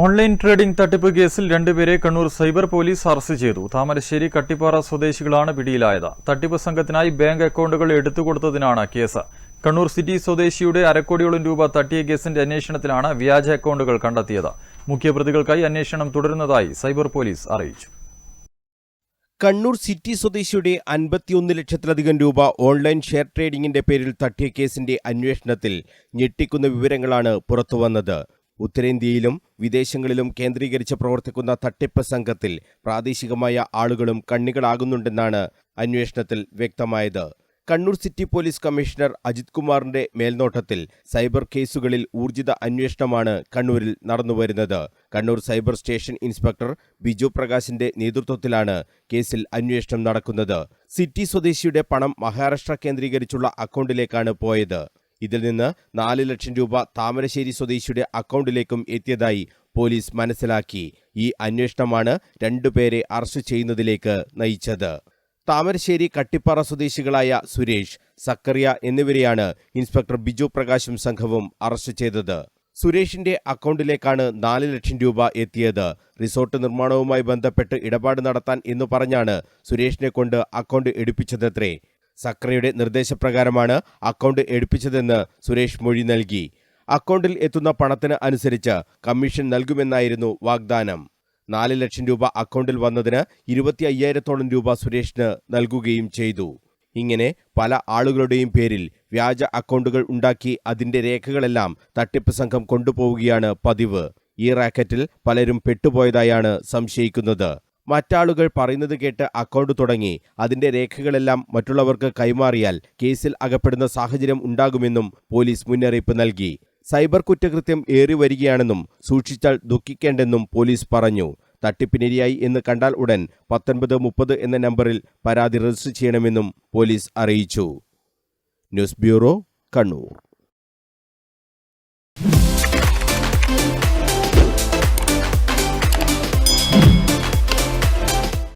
Online trading തട്ടിപ്പ് കേസിൽ രണ്ടുപേരെ കണ്ണൂർ സൈബർ പോലീസ് അറസ്റ്റ് ചെയ്തു. താമരശ്ശേരി കട്ടിപ്പാറ സ്വദേശികളാണ് പിടിയിലായത്. തട്ടിപ്പ് സംഘത്തിനായി ബാങ്ക് അക്കൗണ്ടുകൾ എടുത്തുകൊടുത്തതിനാണ് കേസ്. കണ്ണൂർ സിറ്റി സ്വദേശിയുടെ അരക്കോടിയോളം രൂപ തട്ടിയ കേസിന്റെ അന്വേഷണത്തിലാണ് വ്യാജ അക്കൗണ്ടുകൾ കണ്ടെത്തിയത്. മുഖ്യപ്രതികൾക്കായി അന്വേഷണം തുടരുന്നതായി സൈബർ പോലീസ് അറിയിച്ചു. കണ്ണൂർ സിറ്റി സ്വദേശിയുടെ അൻപത്തിയൊന്ന് ലക്ഷത്തിലധികം രൂപ ഓൺലൈൻ ഷെയർ ട്രേഡിംഗിന്റെ പേരിൽ തട്ടിയ കേസിന്റെ അന്വേഷണത്തിൽ ഞെട്ടിക്കുന്ന വിവരങ്ങളാണ് പുറത്തുവന്നത്. ഉത്തരേന്ത്യയിലും വിദേശങ്ങളിലും കേന്ദ്രീകരിച്ച് പ്രവർത്തിക്കുന്ന തട്ടിപ്പ് സംഘത്തിൽ പ്രാദേശികമായ ആളുകളും കണ്ണികളാകുന്നുണ്ടെന്നാണ് അന്വേഷണത്തിൽ വ്യക്തമായത്. Kannur city police commissioner Ajith കുമാറിന്റെ മേൽനോട്ടത്തിൽ സൈബർ കേസുകളിൽ ഊർജിത അന്വേഷണമാണ് കണ്ണൂരിൽ നടന്നുവരുന്നത്. Kannur cyber station inspector Biju പ്രകാശിന്റെ നേതൃത്വത്തിലാണ് കേസിൽ അന്വേഷണം നടക്കുന്നത്. സിറ്റി സ്വദേശിയുടെ പണം മഹാരാഷ്ട്ര കേന്ദ്രീകരിച്ചുള്ള അക്കൗണ്ടിലേക്കാണ് പോയത്. ഇതിൽ നിന്ന് നാല് ലക്ഷം രൂപ താമരശ്ശേരി സ്വദേശിയുടെ അക്കൗണ്ടിലേക്കും എത്തിയതായി പോലീസ് മനസ്സിലാക്കി. ഈ അന്വേഷണമാണ് രണ്ടുപേരെ അറസ്റ്റ് ചെയ്യുന്നതിലേക്ക് നയിച്ചത്. താമരശ്ശേരി കട്ടിപ്പാറ സ്വദേശികളായ സുരേഷ് സക്കറിയ എന്നിവരെയാണ് ഇൻസ്പെക്ടർ ബിജു പ്രകാശും സംഘവും അറസ്റ്റ് ചെയ്തത്. സുരേഷിന്റെ അക്കൗണ്ടിലേക്കാണ് നാല് ലക്ഷം രൂപ എത്തിയത്. റിസോർട്ട് നിർമ്മാണവുമായി ബന്ധപ്പെട്ട് ഇടപാട് നടത്താൻ എന്നു പറഞ്ഞാണ് സുരേഷിനെ കൊണ്ട് അക്കൗണ്ട് എടുപ്പിച്ചതത്രേ. സക്രയുടെ നിർദ്ദേശപ്രകാരമാണ് അക്കൗണ്ട് എടുപ്പിച്ചതെന്ന് സുരേഷ് മൊഴി നൽകി. അക്കൗണ്ടിൽ എത്തുന്ന പണത്തിന് അനുസരിച്ച് കമ്മീഷൻ നൽകുമെന്നായിരുന്നു വാഗ്ദാനം. നാല് ലക്ഷം രൂപ അക്കൗണ്ടിൽ വന്നതിന് ഇരുപത്തി അയ്യായിരത്തോളം രൂപ സുരേഷിന് നൽകുകയും ചെയ്തു. ഇങ്ങനെ പല ആളുകളുടെയും പേരിൽ വ്യാജ അക്കൗണ്ടുകൾ ഉണ്ടാക്കി അതിന്റെ രേഖകളെല്ലാം തട്ടിപ്പ് സംഘം കൊണ്ടുപോവുകയാണ് പതിവ്. ഈ റാക്കറ്റിൽ പലരും പെട്ടുപോയതായാണ് സംശയിക്കുന്നത്. മറ്റാളുകൾ പറയുന്നത് കേട്ട് അക്കൗണ്ട് തുടങ്ങി. അതിന്റെ രേഖകളെല്ലാം മറ്റുള്ളവർക്ക് കൈമാറിയാൽ കേസിൽ അകപ്പെടുന്ന സാഹചര്യം ഉണ്ടാകുമെന്നും പോലീസ് മുന്നറിയിപ്പ് നൽകി. സൈബർ കുറ്റകൃത്യം ഏറി വരികയാണെന്നും സൂക്ഷിച്ചാൽ ദുഃഖിക്കേണ്ടെന്നും പോലീസ് പറഞ്ഞു. തട്ടിപ്പിനിരയായി എന്ന് കണ്ടാൽ ഉടൻ പത്തൊൻപത് മുപ്പത് എന്ന നമ്പറിൽ പരാതി രജിസ്റ്റർ ചെയ്യണമെന്നും പോലീസ് അറിയിച്ചു. News bureau Kannur.